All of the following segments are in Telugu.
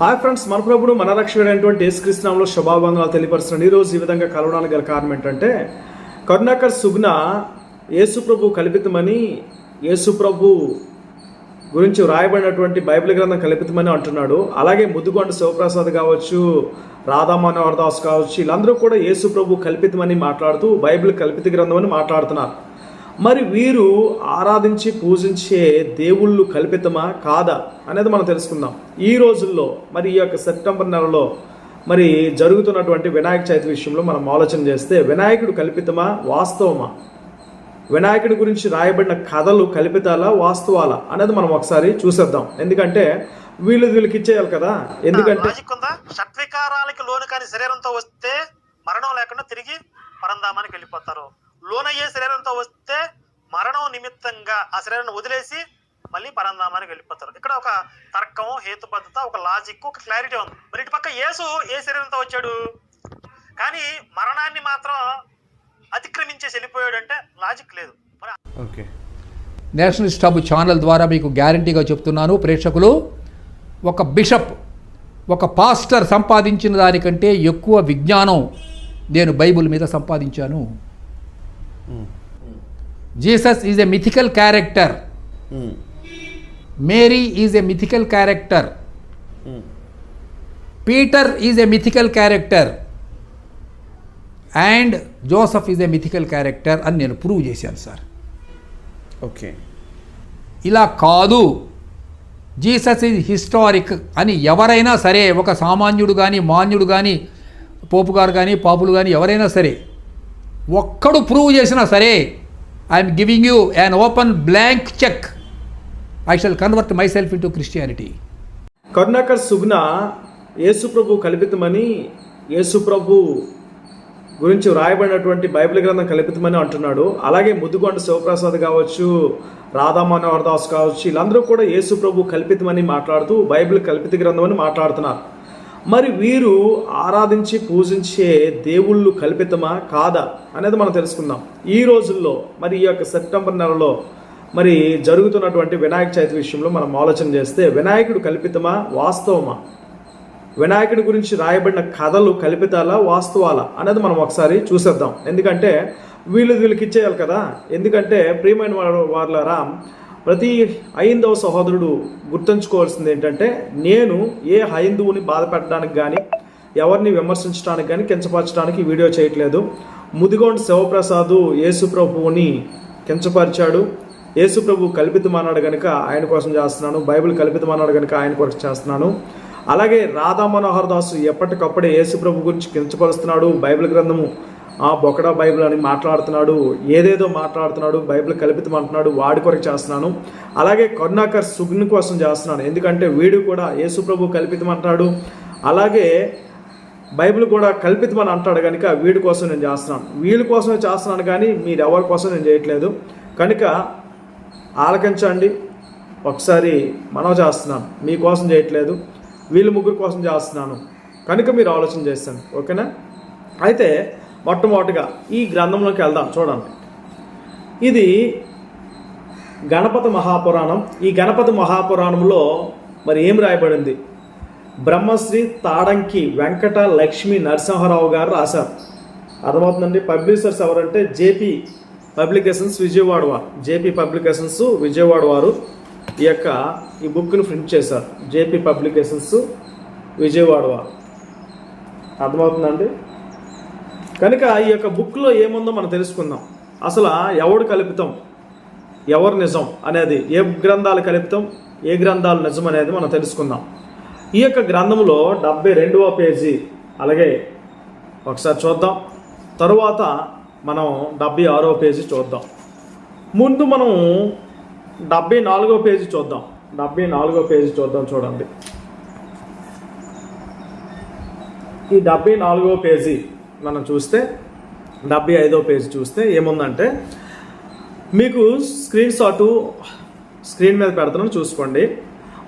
హాయ్ ఫ్రెండ్స్ మన ప్రభుడు మన రక్షకుడైనటువంటి యేసుక్రీస్తునామంలో శుభాభంగాలు తెలియపరుస్తున్నాను. ఈరోజు ఈ విధంగా కలవడానికి గల కారణం ఏంటంటే కరుణాకర్ సుగ్న యేసుప్రభు కల్పితమని యేసుప్రభు గురించి వ్రాయబడినటువంటి బైబిల్ గ్రంథం కల్పితమని అంటున్నాడు. అలాగే ముద్దుగొండ శివప్రసాద్ కావచ్చు రాధా మనోహర్ దాస్ కావచ్చు వీళ్ళందరూ కూడా యేసుప్రభు కల్పితమని మాట్లాడుతూ బైబిల్ కల్పిత గ్రంథం అని మాట్లాడుతున్నారు. మరి వీరు ఆరాధించి పూజించే దేవుళ్ళు కల్పితమా? కాదా? అనేది మనం తెలుసుకుందాం. ఈ రోజుల్లో మరి ఈ యొక్క సెప్టెంబర్ నెలలో మరి జరుగుతున్నటువంటి వినాయక చవితి విషయంలో మనం ఆలోచన చేస్తే వినాయకుడు కల్పితమా? వాస్తవమా? వినాయకుడి గురించి రాయబడిన కథలు కల్పితాలా? వాస్తవాలా? అనేది మనం ఒకసారి చూసేద్దాం. ఎందుకంటే వీళ్ళు వీళ్ళకి ఇచ్చేయాలి కదా? ఎందుకంటే లాజిక్ షట్వికారాలకి లోను కాని శరీరంతో వస్తే మరణం లేకుండా తిరిగి పరంధామానికి వెళ్ళిపోతారు. లోనయ్యే శరీరంతో వస్తే మరణం నిమిత్తంగా ఆ శరీరాన్ని వదిలేసి మళ్ళీ పరంధామానికి వెళ్ళిపోతారు. ఇక్కడ ఒక తర్కం హేతుబద్ధత ఒక లాజిక్ ఒక క్లారిటీ ఉంది. మరి ఇటు పక్క యేసు ఏ శరీరంతో వచ్చాడు? కానీ మరణాన్ని మాత్రం అతిక్రమించేసి వెళ్ళిపోయాడు అంటే లాజిక్ లేదు. మరి ఓకే. నేషనల్ స్టాబ్ ఛానల్ ద్వారా మీకు గ్యారంటీగా చెప్తున్నాను ప్రేక్షకులు ఒక బిషప్ ఒక పాస్టర్ సంపాదించిన దానికంటే ఎక్కువ విజ్ఞానం నేను బైబిల్ మీద సంపాదించాను. Jesus is a mythical character Mary is a mythical character Peter is a mythical character and Joseph is a mythical character అని నేను ప్రూవ్ చేశాను సార్ ఓకే ఇలా కాదు. జీసస్ ఈజ్ హిస్టారిక్ అని ఎవరైనా సరే ఒక సామాన్యుడు కానీ మాన్యుడు కానీ పోపు గారు కానీ పాపులు కానీ ఎవరైనా సరే ఒక్కడు ప్రూవ్ చేసినా సరే I'm giving you an open blank cheque I shall convert myself into Christianity Karunakar Sugna యేసుప్రభు కల్పితమని యేసుప్రభు గురించి వ్రాయబడినటువంటి బైబిల్ గ్రంథం కల్పితమని అంటున్నాడు. అలాగే ముద్దుగొండ శివప్రసాద్ కావచ్చు రాధా మనోహర్ దాస్ కావచ్చు వీళ్ళందరూ కూడా యేసు ప్రభు కల్పితమని మాట్లాడుతూ బైబిల్ కల్పిత గ్రంథం అని మాట్లాడుతున్నారు. మరి వీరు ఆరాధించి పూజించే దేవుళ్ళు కల్పితమా? కాదా? అనేది మనం తెలుసుకుందాం. ఈ రోజుల్లో మరి ఈ యొక్క సెప్టెంబర్ నెలలో మరి జరుగుతున్నటువంటి వినాయక చవితి విషయంలో మనం ఆలోచన చేస్తే వినాయకుడు కల్పితమా? వాస్తవమా? వినాయకుడి గురించి రాయబడిన కథలు కల్పితాలా? వాస్తవాలా? అనేది మనం ఒకసారి చూసేద్దాం. ఎందుకంటే వీళ్ళు వీళ్ళకి ఇచ్చేయాలి కదా? ఎందుకంటే ప్రియమైన వారు వారులారా ప్రతి హైందవ సహోదరుడు గుర్తుంచుకోవాల్సింది ఏంటంటే నేను ఏ హైందువుని బాధ పెట్టడానికి కానీ ఎవరిని విమర్శించడానికి కానీ కించపరచడానికి వీడియో చేయట్లేదు. ముదిగొండ శివప్రసాద్ యేసుప్రభువుని కించపరిచాడు. యేసుప్రభు కల్పితమన్నాడు కనుక ఆయన కోసం చేస్తున్నాను. బైబిల్ కల్పితమన్నాడు కనుక ఆయన కోసం చేస్తున్నాను. అలాగే రాధా మనోహర్ దాసు ఎప్పటికప్పుడే యేసుప్రభు గురించి కించపరుస్తున్నాడు. బైబిల్ గ్రంథము బొకడా బైబిల్ అని మాట్లాడుతున్నాడు ఏదేదో మాట్లాడుతున్నాడు బైబిల్ కల్పితం అంటున్నాడు వాడి కొరకు చేస్తున్నాను. అలాగే కరుణాకర్ సుగ్ని కోసం చేస్తున్నాను ఎందుకంటే వీడు కూడా యేసుప్రభు కల్పితం అంటాడు అలాగే బైబిల్ కూడా కల్పితమని అంటాడు కనుక వీడి కోసం నేను చేస్తున్నాను. వీళ్ళ కోసమే చేస్తున్నాను కానీ మీరు ఎవరి కోసం నేను చేయట్లేదు. కనుక ఆలకించండి. ఒకసారి మనం చేస్తున్నాను. మీకోసం చేయట్లేదు. వీళ్ళ ముగ్గురు కోసం చేస్తున్నాను. కనుక మీరు ఆలోచన చేస్తాను. ఓకేనా? అయితే మొట్టమొదటిగా ఈ గ్రంథంలోకి వెళ్దాం చూడండి. ఇది గణపతి మహాపురాణం. ఈ గణపతి మహాపురాణంలో మరి ఏం రాయబడింది? బ్రహ్మశ్రీ తాడంకి వెంకట లక్ష్మీ నరసింహారావు గారు రాశారు. అర్థమవుతుందండి? పబ్లిషర్స్ ఎవరంటే జేపీ పబ్లికేషన్స్ విజయవాడ వారు. జేపీ పబ్లికేషన్స్ విజయవాడ వారు ఈ యొక్క ఈ బుక్ని ప్రింట్ చేశారు. జేపీ పబ్లికేషన్స్ విజయవాడ వారు. అర్థమవుతుందండి? కనుక ఈ యొక్క బుక్లో ఏముందో మనం తెలుసుకుందాం. అసలు ఎవడు కల్పితం? ఎవరు నిజం అనేది ఏ గ్రంథాలు కల్పితం? ఏ గ్రంథాలు నిజం అనేది మనం తెలుసుకుందాం. ఈ యొక్క గ్రంథంలో డెబ్బై రెండవ పేజీ అలాగే ఒకసారి చూద్దాం. తరువాత మనం డెబ్బై ఆరో పేజీ చూద్దాం. ముందు మనం డెబ్బై నాలుగో పేజీ చూద్దాం. డెబ్బై నాలుగో పేజీ చూద్దాం చూడండి. ఈ డెబ్బై నాలుగో పేజీ మనం చూస్తే డెబ్బై ఐదో పేజీ చూస్తే ఏముందంటే మీకు స్క్రీన్ షాటు స్క్రీన్ మీద పెడతాను చూసుకోండి.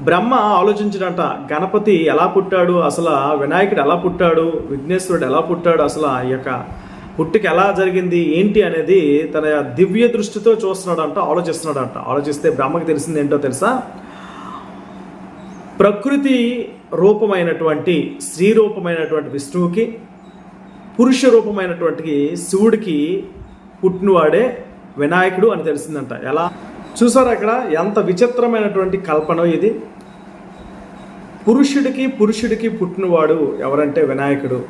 బ్రహ్మ ఆలోచించడంట గణపతి ఎలా పుట్టాడు? అసలు వినాయకుడు ఎలా పుట్టాడు? విఘ్నేశ్వరుడు ఎలా పుట్టాడు? అసలు ఈ యొక్క పుట్టుక ఎలా జరిగింది? ఏంటి? అనేది తన దివ్య దృష్టితో చూస్తున్నాడంట ఆలోచిస్తున్నాడంట. ఆలోచిస్తే బ్రహ్మకి తెలిసింది ఏంటో తెలుసా? ప్రకృతి రూపమైనటువంటి స్త్రీ రూపమైనటువంటి విష్ణువుకి పురుష రూపమైనటువంటి శివుడికి పుట్టినవాడే వినాయకుడు అని తెలిసిందంట. ఎలా? చూసారు అక్కడ ఎంత విచిత్రమైనటువంటి కల్పన ఇది? పురుషుడికి పురుషుడికి పుట్టినవాడు ఎవరంటే వినాయకుడు.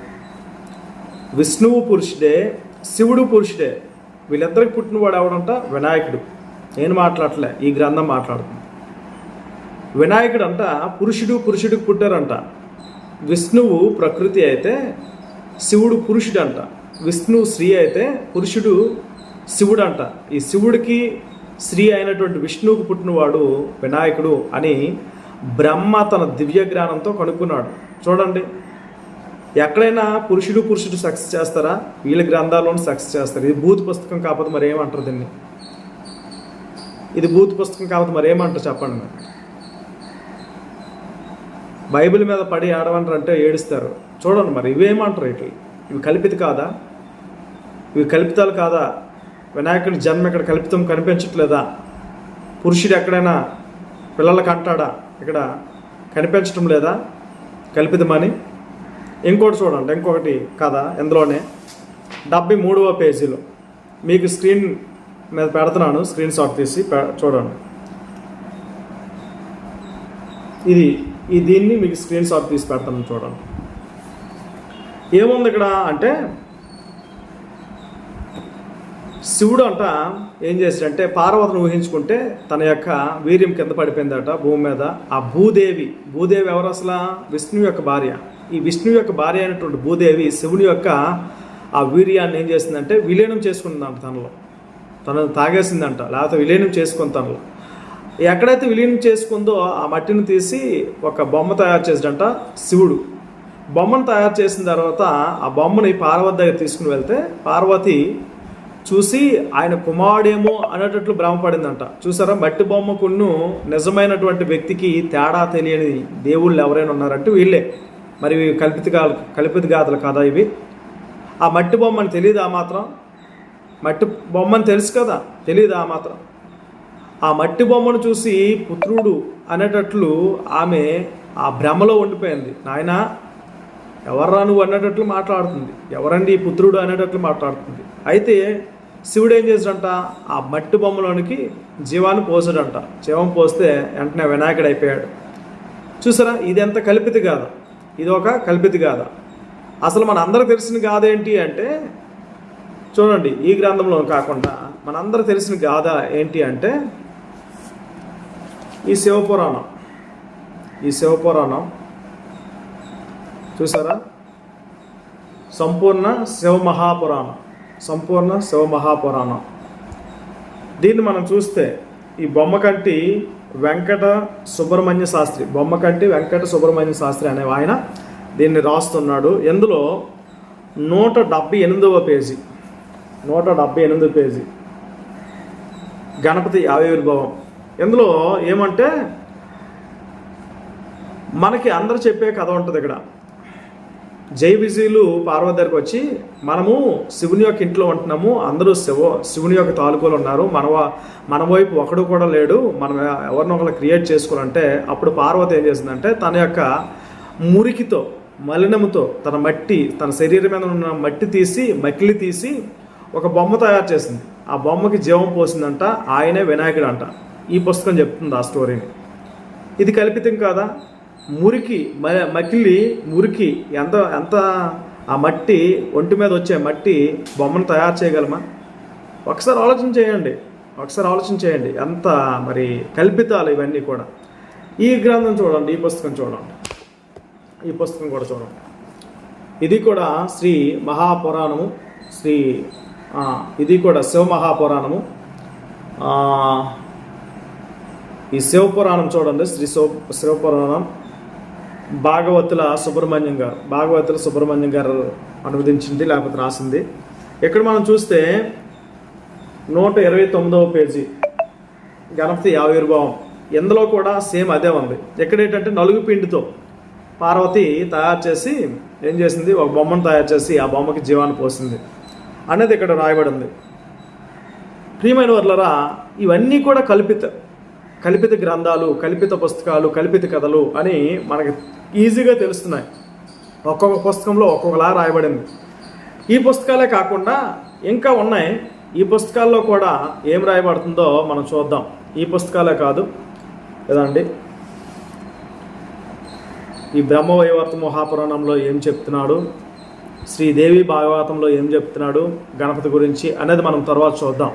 విష్ణువు పురుషుడే శివుడు పురుషుడే. వీళ్ళిద్దరికి పుట్టినవాడు ఎవడంట? వినాయకుడు. నేను మాట్లాడలే ఈ గ్రంథం మాట్లాడుతుంది. వినాయకుడు అంట పురుషుడు పురుషుడికి పుట్టారంట. విష్ణువు ప్రకృతి అయితే శివుడు పురుషుడు అంట విష్ణువు స్త్రీ అయితే పురుషుడు శివుడు అంట ఈ శివుడికి స్త్రీ అయినటువంటి విష్ణువుకు పుట్టినవాడు వినాయకుడు అని బ్రహ్మ తన దివ్య జ్ఞానంతో కనుక్కున్నాడు. చూడండి. ఎక్కడైనా పురుషుడు పురుషుడు సక్సెస్ చేస్తారా? వీళ్ళ గ్రంథాల్లోనూ సక్సెస్ చేస్తారు. ఇది భూత పుస్తకం కాకపోతే మరేమంటారు దీన్ని? ఇది భూత పుస్తకం కాకపోతే మరేమంటారు చెప్పండి. బైబిల్ మీద పడి ఆడమంటారు అంటే ఏడుస్తారు. చూడండి మరి ఇవేమంటారు ఇట్లా ఇవి కల్పిత కాదా? ఇవి కల్పితాలు కాదా? వినాయకుడి జన్మ ఇక్కడ కల్పితం కనిపించట్లేదా? పురుషుడు ఎక్కడైనా పిల్లలకు అంటాడా? ఇక్కడ కనిపించడం లేదా? కల్పితమని ఇంకోటి చూడండి ఇంకొకటి కథ ఇందులోనే డెబ్బై మూడవ పేజీలో. మీకు స్క్రీన్ మీద పెడుతున్నాను స్క్రీన్ షాట్ తీసి పె- చూడండి. ఇది ఈ దీన్ని మీకు స్క్రీన్ షాట్ తీసి పెడతాను చూడండి. ఏముంది ఇక్కడ అంటే శివుడు అంట ఏం చేశాడంటే పార్వతిని ఊహించుకుంటే తన యొక్క వీర్యం కింద పడిపోయిందట భూమి మీద. ఆ భూదేవి భూదేవి ఎవరు అసలు? విష్ణువు యొక్క భార్య. ఈ విష్ణువు యొక్క భార్య అయినటువంటి భూదేవి శివుని యొక్క ఆ వీర్యాన్ని ఏం చేసిందంటే విలీనం చేసుకుందంట తనలో. తను తాగేసిందంట లేకపోతే విలీనం చేసుకుంది తనలో. ఎక్కడైతే విలీనం చేసుకుందో ఆ మట్టిని తీసి ఒక బొమ్మ తయారు చేసాడంట శివుడు. బొమ్మను తయారు చేసిన తర్వాత ఆ బొమ్మని పార్వతి దగ్గర తీసుకుని వెళ్తే పార్వతి చూసి ఆయన కుమారుడేమో అనేటట్లు భ్రమపడిందంట. చూసారా? మట్టి బొమ్మకును నిజమైనటువంటి వ్యక్తికి తేడా తెలియని దేవుళ్ళు ఎవరైనా ఉన్నారంటే వీళ్ళే. మరి కల్పిత కల్పిత గాథలు కదా ఇవి. ఆ మట్టి బొమ్మని తెలియదు ఆ మాత్రం? మట్టి బొమ్మని తెలుసు కదా? తెలియదు ఆ మాత్రం? ఆ మట్టి బొమ్మను చూసి పుత్రుడు అనేటట్లు ఆమె ఆ భ్రమలో ఉండిపోయింది. నాయనా ఎవర్రా నువ్వు అనేటట్లు మాట్లాడుతుంది. ఎవరండి ఈ పుత్రుడు అనేటట్లు మాట్లాడుతుంది. అయితే శివుడు ఏం చేశాడంట? ఆ మట్టి బొమ్మలోనికి జీవాన్ని పోసాడంట. జీవం పోస్తే వెంటనే వినాయకుడు అయిపోయాడు. చూసారా? ఇది ఎంత కల్పిత గాథ. ఇది ఒక కల్పిత గాథ. అసలు మన అందరికి తెలిసిన గాథ ఏంటి అంటే చూడండి ఈ గ్రంథంలో కాకుండా మనందరూ తెలిసిన గాథ ఏంటి అంటే ఈ శివపురాణం. ఈ శివపురాణం చూసారా? సంపూర్ణ శివమహాపురాణం. సంపూర్ణ శివమహాపురాణం. దీన్ని మనం చూస్తే ఈ బొమ్మ కంటి వెంకట సుబ్రహ్మణ్య శాస్త్రి బొమ్మ కంటి వెంకట సుబ్రహ్మణ్య శాస్త్రి అనే ఆయన దీన్ని రాస్తున్నాడు. ఇందులో నూట డెబ్బై ఎనిమిదవ పేజీ నూట డెబ్బై ఎనిమిదవ పేజీ గణపతి ఆవిర్భావం. ఇందులో ఏమంటే మనకి అందరు చెప్పే కథ ఉంటుంది ఇక్కడ. జై పార్వతి దగ్గరకు వచ్చి మనము శివుని యొక్క ఇంట్లో ఉంటున్నాము అందరూ శివ శివుని యొక్క తాలూకులు ఉన్నారు. మన మన వైపు ఒకడు కూడా లేడు. మనం ఎవరినో ఒకరు క్రియేట్ చేసుకోవాలంటే అప్పుడు పార్వతి ఏం చేసిందంటే తన యొక్క మురికితో మలినముతో తన మట్టి తన శరీరం మీద ఉన్న మట్టి తీసి మకిలి తీసి ఒక బొమ్మ తయారు చేసింది. ఆ బొమ్మకి జీవం పోసిందంట ఆయనే వినాయకుడు అంట ఈ పుస్తకం చెప్తుంది ఆ స్టోరీని. ఇది కల్పితం కాదా? మురికి మకిలి మురికి ఎంత ఎంత ఆ మట్టి ఒంటి మీద వచ్చే మట్టి బొమ్మను తయారు చేయగలమా? ఒకసారి ఆలోచన చేయండి. ఒకసారి ఆలోచన చేయండి. ఎంత మరి కల్పితాలు ఇవన్నీ కూడా. ఈ గ్రంథం చూడండి ఈ పుస్తకం చూడండి. ఈ పుస్తకం కూడా చూడండి. ఇది కూడా శ్రీ మహాపురాణము. శ్రీ ఇది కూడా శివ మహాపురాణము. ఈ శివపురాణం చూడండి. శ్రీ శివ శివపురాణం భాగవతుల సుబ్రహ్మణ్యం గారు భాగవతుల సుబ్రహ్మణ్యం గారు అనువదించింది లేకపోతే రాసింది. ఇక్కడ మనం చూస్తే నూట ఇరవై తొమ్మిదవ పేజీ గణపతి ఆవిర్భావం. ఇందులో కూడా సేమ్ అదే ఉంది. ఇక్కడ ఏంటంటే నలుగు పిండితో పార్వతి తయారు చేసి ఏం చేసింది? ఒక బొమ్మను తయారు చేసి ఆ బొమ్మకి జీవాన్ని పోసింది అనేది ఇక్కడ రాయబడి ఉంది ప్రియమైన వర్లరా ఇవన్నీ కూడా కల్పిత కల్పిత గ్రంథాలు కల్పిత పుస్తకాలు కల్పిత కథలు అని మనకి ఈజీగా తెలుస్తున్నాయి. ఒక్కొక్క పుస్తకంలో ఒక్కొక్కలా రాయబడింది. ఈ పుస్తకాలే కాకుండా ఇంకా ఉన్నాయి. ఈ పుస్తకాల్లో కూడా ఏం రాయబడుతుందో మనం చూద్దాం. ఈ పుస్తకాలే కాదు. కదండి ఈ బ్రహ్మవైవర్త మహాపురాణంలో ఏం చెప్తున్నాడు? శ్రీదేవి భాగవతంలో ఏం చెప్తున్నాడు? గణపతి గురించి అనేది మనం తర్వాత చూద్దాం.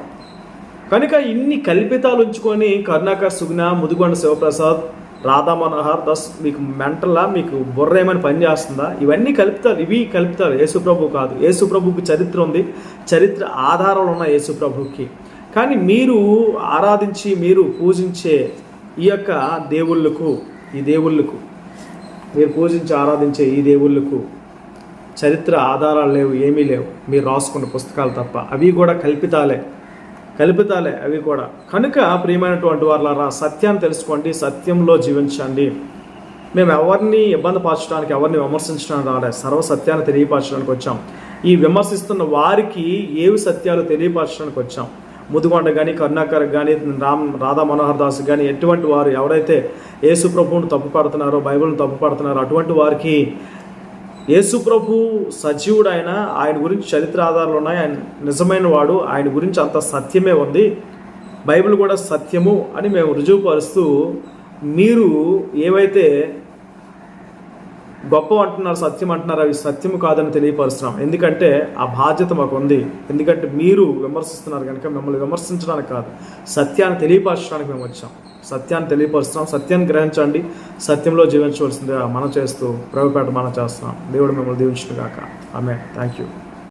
కనుక ఇన్ని కల్పితాలు ఉంచుకొని కరుణాకర్ సుగ్న ముదిగొండ శివప్రసాద్ రాధా మనోహర్ దస్ మీకు మెంటల్లా మీకు బుర్ర ఏమైనా పని చేస్తుందా? ఇవన్నీ కలుపుతారు ఇవి కలుపుతారు యేసుప్రభు కాదు. యేసుప్రభుకి చరిత్ర ఉంది. చరిత్ర ఆధారాలు ఉన్నాయి యేసుప్రభుకి. కానీ మీరు ఆరాధించి మీరు పూజించే ఈ యొక్క దేవుళ్ళకు ఈ దేవుళ్ళకు మీరు పూజించి ఆరాధించే ఈ దేవుళ్ళకు చరిత్ర ఆధారాలు లేవు ఏమీ లేవు. మీరు రాసుకున్న పుస్తకాలు తప్ప. అవి కూడా కల్పితాలే. కల్పితాలే అవి కూడా. కనుక ప్రియమైనటువంటి వాళ్ళారా సత్యాన్ని తెలుసుకోండి సత్యంలో జీవించండి. మేము ఎవరిని ఇబ్బంది పరచడానికి ఎవరిని విమర్శించడానికి రాలే సర్వ సత్యాన్ని తెలియపరచడానికి వచ్చాం. ఈ విమర్శిస్తున్న వారికి ఏవి సత్యాలు తెలియపరచడానికి వచ్చాం? ముదుగొండ కానీ కరుణాకర్ కానీ రామ్ రాధా మనోహర్ దాస్ కానీ ఎటువంటి వారు ఎవరైతే యేసుప్రభువును తప్పు పడుతున్నారో బైబిల్ని తప్పు పడుతున్నారో అటువంటి వారికి యేసుప్రభు సజీవుడు ఆయన ఆయన గురించి చరిత్ర ఆధారాలు ఉన్నాయి ఆయన నిజమైన వాడు ఆయన గురించి అంత సత్యమే ఉంది బైబిల్ కూడా సత్యము అని మేము రుజువుపరుస్తూ మీరు ఏవైతే గొప్ప అంటున్నారు సత్యం అంటున్నారు అవి సత్యము కాదని తెలియపరుస్తున్నాం. ఎందుకంటే ఆ బాధ్యత మాకు ఉంది. ఎందుకంటే మీరు విమర్శిస్తున్నారు కనుక మిమ్మల్ని విమర్శించడానికి కాదు. సత్యాన్ని తెలియపరచడానికి మేము వచ్చాం. సత్యాన్ని తెలియపరుస్తున్నాం. సత్యాన్ని గ్రహించండి. సత్యంలో జీవించవలసిందిగా మనం చేస్తూ ప్రభుపేట మనం చేస్తున్నాం. దేవుడు మిమ్మల్ని దీవించుగాక కాక ఆమె థ్యాంక్ యూ